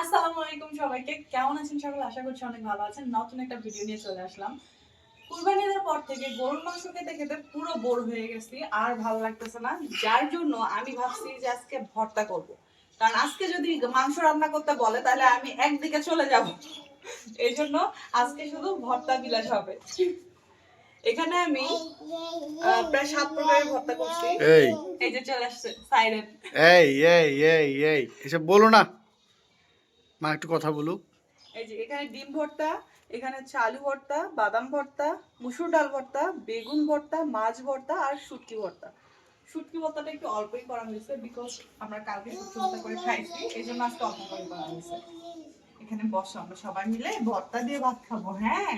আসসালামু আলাইকুম সবাইকে। কেমন আছেন সকলে? আশা করছি অনেক ভালো আছেন। নতুন একটা ভিডিও নিয়ে চলে আসলাম। কুরবানি ঈদের পর থেকে গরুর মাংস খেতে খেতে পুরো বোর হয়ে গেছি আর ভালো লাগতেছে না। যার জন্য আমি ভাবছি যে আজকে ভর্তা করব। কারণ আজকে যদি মাংস রান্না করতে বলে তাহলে আমি একদিকে চলে যাব। এই জন্য আজকে শুধু ভর্তা বিলাস হবে। এখানে আমি প্রায় সাত প্রকারের ভর্তা করছি। এই। এই যে চলে আসছে সাইরেন। এই এই এই এই। এসব বলো না। মা একটু কথা বলুক। এই যে এখানে ডিম ভর্তা এখানে হচ্ছে আলু ভর্তা বাদাম ভর্তা মুসুর ডাল ভর্তা বেগুন ভর্তা মাছ ভর্তা আর শুটকি ভর্তা। শুটকি ভর্তাটা একটু অল্পই করা হয়েছে বিকজ আমরা কালকে শুটকি ভর্তা করে খাইছি এই জন্য আজকে অল্প করে করা হয়েছে। এখানে বসো আমরা সবাই মিলে ভর্তা দিয়ে ভাত খাব হ্যাঁ?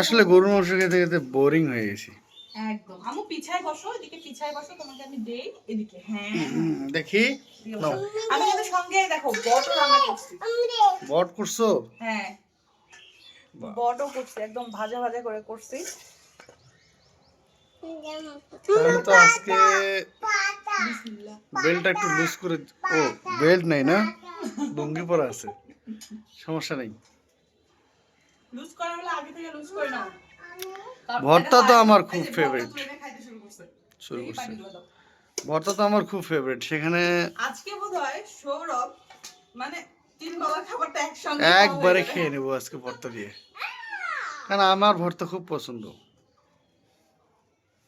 আসলে গরুর মাংস খেতে খেতে বোরিং হয়ে গেছি। একদম। আমু পিছায় বসো এদিকে পিছায় বসো তোমাকে আমি দেই এদিকে। হ্যাঁ। দেখি। এদিকে নাও। বসো। আমি কিন্তু সঙ্গে দেখো বটও রান্না করছি। বট করছ? হ্যাঁ। বটও করছি একদম ভাজা ভাজা করে করছি। তাহলে তো আজকে বেল্টটা একটু লুজ করে ও বেল্ট নাই না? লুঙ্গি পরা আছে। সমস্যা নেই। লুজ করা হলে আগে থেকে লুজ করে নাও। ভর্তা তো আমার খুব খাইতে শুরু করছে। ভর্তা তো আমার খুব ফেভারিট সেখানে আজকে বোধহয় সৌরভ মানে তিন বেলার খাবারটা একসঙ্গে একবারে খেয়ে নেব আজকে ভর্তা দিয়ে। কারণ আমার ভর্তা খুব পছন্দ।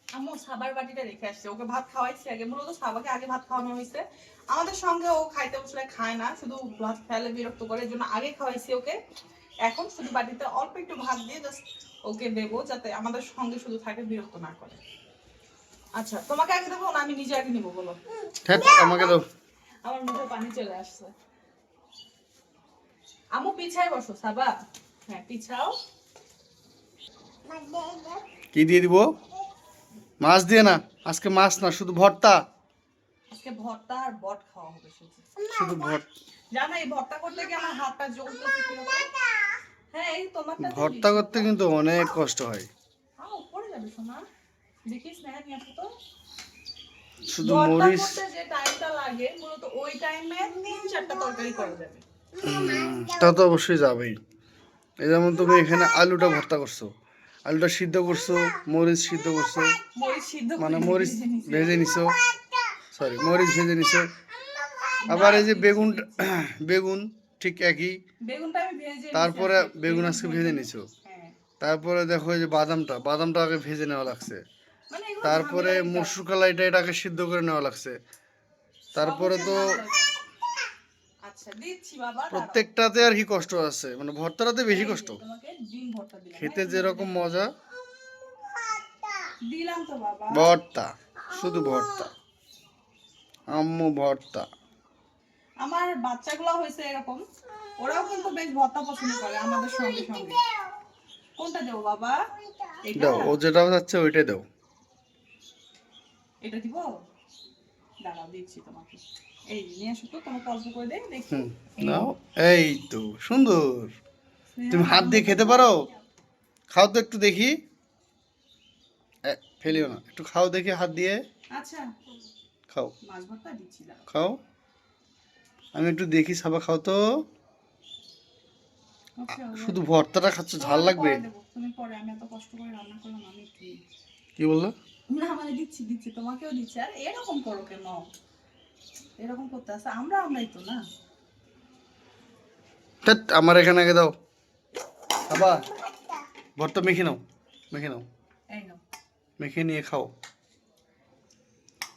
আম্মু সাবার বাটিটা রেখে আসছে। ওকে ভাত খাওয়াইছি আগে। মূলত সাবাকে আগে ভাত খাওয়ানো হয়েছে। আমাদের সঙ্গে ও খাইতে বসলে খায় না। শুধু ভাত ফেলে বিরক্ত করে। জন্য আগে খাওয়াইছি ওকে। এখন শুধু বাটিতে অল্প একটু ভাত দিয়ে জাস্ট ওকে দেবো যাতে আমাদের সঙ্গে শুধু থাকে বিরক্ত না করে। আচ্ছা তোমাকে আগে দেবো না আমি নিজে আগে নেব বলো। হ্যাঁ আমাকে দাও। আমার মুখে পানি চলে আসছে। আমু পিছায় বসো সাবা। হ্যাঁ পিছাও। কি দিয়ে দিব? মাছ দিয়ে না? আজকে মাছ না শুধু ভর্তা। আজকে ভর্তা আর বট খাওয়া হবে শুধু। শুধু ভর্তা। জানো এই ভর্তা করতে গিয়ে আমার হাতটা জ্বলতেছে হ্যাঁ ভর্তা করতে কিন্তু অনেক কষ্ট হয়। হ্যাঁ শুধু মরিচ তা তো অবশ্যই যাবেই। এই যেমন তুমি এখানে আলুটা ভর্তা করছ। আলুটা সিদ্ধ করছ মরিচ সিদ্ধ করছ। মানে মরিচ ভেজে ভেজে নিছো। সরি মরিচ ভেজে নিছো। আবার এই যে বেগুন বেগুন ঠিক একই। তারপরে বেগুন আজকে ভেজে নিছো? হ্যাঁ। তারপরে দেখো এই যে বাদামটা বাদামটা আগে ভেজে নেওয়া লাগছে। মানে তারপরে মসুর কালাইটা এটাকে সিদ্ধ করে নেওয়া লাগছে। তারপরে তো আচ্ছা। প্রত্যেকটাতে আর কি কষ্ট আছে? মানে ভর্তাটাতে বেশি কষ্ট? খেতে যেরকম মজা। ভর্তা শুধু ভর্তা। আম্মু ভর্তা। আমার বাচ্চাগুলো হয়েছে এরকম। ওরাও কিন্তু বেশ ভর্তা পছন্দ করে আমাদের সঙ্গে সঙ্গে। কোনটা দেবো বাবা? এটা? দাও ও যেটা যাচ্ছে ওইটাই দাও। এটা দিব? দাঁড়াও দিচ্ছি তোমাকে। এই নিয়ে আসো তো তোমাকে অল্প করে দেই দেখি। নাও। এই তো সুন্দর। তুমি হাত দিয়ে খেতে পারো? খাও তো একটু দেখি। ফেলিও না একটু খাও দেখি হাত দিয়ে। আচ্ছা। খাও। মাছ ভর্তা দিচ্ছি খাও। আমি একটু দেখি সাবা খাও তো। okay. শুধু ভর্তাটা খাচ্ছ ঝাল লাগবে। কি বলল? না মানে দিচ্ছি দিচ্ছি তোমাকেও দিচ্ছি আর এরকম করো কেন? এরকম করতে আসে আমরা আমরাই তো না? আমার এখানে আগে দাও। বাবা ভর্তা মেখে নাও মেখে নাও। নাও। মেখে নিয়ে খাও।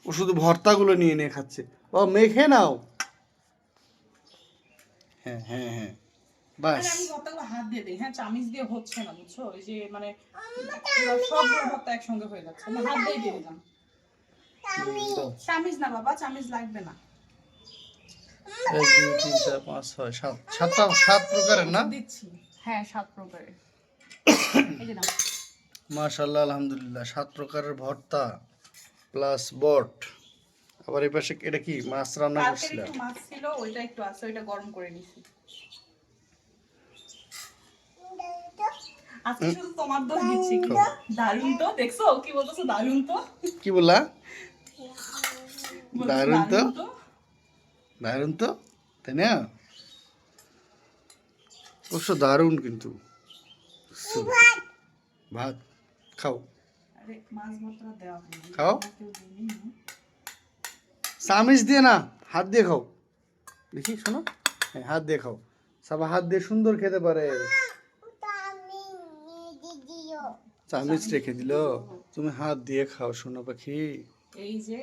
ও শুধু ভর্তাগুলো নিয়ে নিয়ে খাচ্ছে। ও মেখে নাও। হ্যাঁ হ্যাঁ হ্যাঁ। বাস। মানে আমি ভর্তাগুলো হাত দিয়ে দিই হ্যাঁ চামিচ দিয়ে হচ্ছে না বুঝছ? ওই যে মানে ভর্তা একসঙ্গে হয়ে যাচ্ছে। আমি হাত দিয়ে দিয়ে দিলাম। চামিচ। না বাবা চামিচ লাগবে না। এক দুই তিন চার পাঁচ ছয় সাত। সাতটা সাত প্রকারের না? দিচ্ছি। হ্যাঁ সাত প্রকারের। এই যে নাও। মাশাল্লাহ আলহামদুলিল্লাহ সাত প্রকারের ভর্তা প্লাস বট। আবার এই পাশে এটা কি মাছ রান্না করছিলাম একটু মাছ ছিল ওইটা একটু আছে ওইটা গরম করে নিছি। আজকে শুধু তোমার দোষ দিচ্ছি কি দারুণ তো। দেখছ? কি বলতেছো দারুণ তো? কি বললা? দারুণ তো? দারুণ তো। তাই না? অবশ্য দারুণ কিন্তু। ভাত? খাও। খাও। চামিচ দিয়ে না হাত দিয়ে খাও। দেখি শোনো। হ্যাঁ হাত দিয়ে খাও। সাবা হাত দিয়ে সুন্দর খেতে পারে। চামিচ রেখে দিল। তুমি হাত দিয়ে খাও শোনো পাখি। এই যে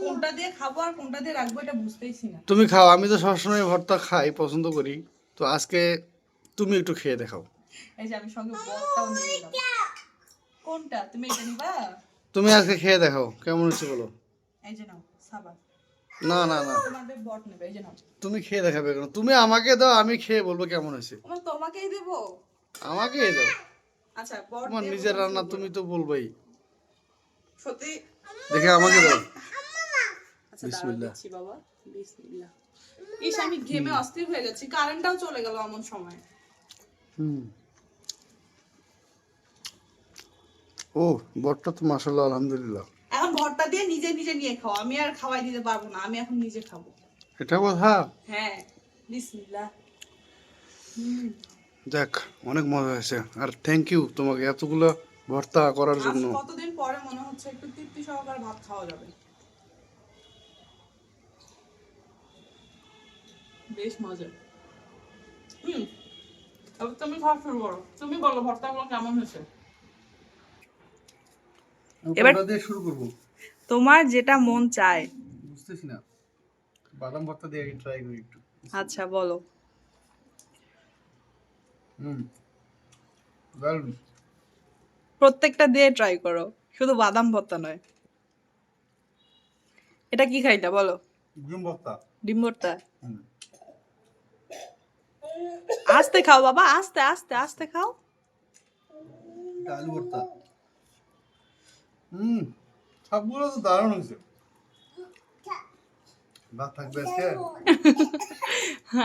কোনটা দিয়ে খাব আর কোনটা দিয়ে রাখব এটা বুঝতেইছি না। তুমি খাও আমি তো সবসময় ভর্তা খাই পছন্দ করি। তো আজকে তুমি একটু খেয়ে দেখাও। এই যে আমি সঙ্গে বটটাও নিয়ে নিলাম। কোনটা? তুমি এটা নিবা? তুমি আজকে খেয়ে দেখাও কেমন হচ্ছে বলো। এই যে নাও সাবা। না না না। তুমি খেয়ে দেখাবে কেন? তুমি আমাকে দাও আমি খেয়ে বলব কেমন হয়েছে। তোমাকেই দেবো? আমাকে দাও। আচ্ছা বট তোমার নিজের রান্না তুমি তো বলবেই। সত্যি? দেখে আমাকে দাও। আচ্ছা বিসমিল্লাহ। বাবা। বিসমিল্লাহ। ইস আমি ঘেমে অস্থির হয়ে যাচ্ছি। কারেন্টটাও চলে গেল এমন সময়। হুম। ও বটটা তো মাসাল্লাহ আলহামদুলিল্লাহ। এখন ভর্তা দিয়ে নিজে নিজে নিয়ে খাও আমি আর খাওয়াই দিতে পারব না আমি এখন নিজে খাব। এটা কথা? হ্যাঁ বিসমিল্লাহ। হুম। দেখ অনেক মজা হয়েছে। আর থ্যাংক ইউ তোমাকে এতগুলো ভর্তা করার জন্য। কতদিন পরে মনে হচ্ছে একটু তৃপ্তি সহকারে ভাত খাওয়া যাবে? বেশ মজা হুম তবে তুমি খাওয়া শুরু করো। তুমি বলো ভর্তাগুলো কেমন হয়েছে? এবার দিয়ে শুরু করব। তোমার যেটা মন চায়। বুঝতেছি না। বাদাম ভর্তা দিয়ে ট্রাই করি একটু। আচ্ছা বলো। হুম। প্রত্যেকটা দিয়ে ট্রাই করো শুধু বাদাম ভর্তা নয়। এটা কি খাইটা বলো? ডিম ভর্তা। ডিম ভর্তা? আস্তে খাও বাবা আস্তে আস্তে আস্তে খাও। আলু ভর্তা। হুম সবগুলো তো দারুণ হয়েছে। ভাত থাকবে আজকে?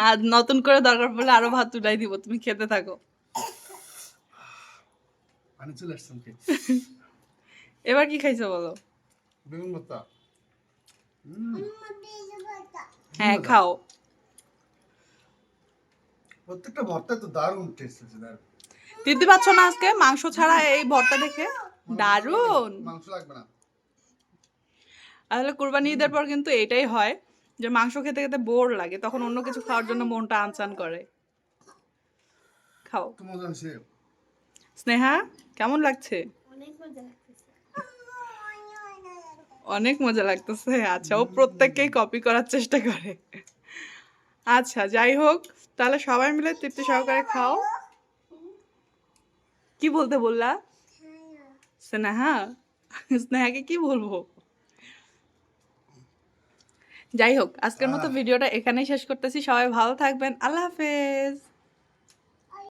আর নতুন করে দরকার পড়লে আরও ভাত তুলাই দিব তুমি খেতে থাকো। পানি চলে আসছে মুখে এবার কি খাইছো বলো? বেগুন ভর্তা। হ্যাঁ খাও। প্রত্যেকটা ভর্তা তো দারুণ টেস্ট হয়েছে দারুণ দিতে পারছ না আজকে? মাংস ছাড়া এই ভর্তা দেখে? দারুণ মাংস লাগবে না। আসলে কুরবানি ঈদের পর কিন্তু এটাই হয় যে মাংস খেতে খেতে বোর লাগে তখন অন্য কিছু খাওয়ার জন্য মনটা আনচান করে। খাও। স্নেহা কেমন লাগছে? অনেক মজা লাগতেছে। আচ্ছা ও প্রত্যেককেই কপি করার চেষ্টা করে। আচ্ছা যাই হোক তাহলে সবাই মিলে তৃপ্তি সহকারে খাও। কি বলতে বললা? স্নেহা? স্নেহাকে কি বলব? যাই হোক আজকের মতো ভিডিওটা এখানেই শেষ করতেছি। সবাই ভালো থাকবেন। আল্লাহ হাফেজ।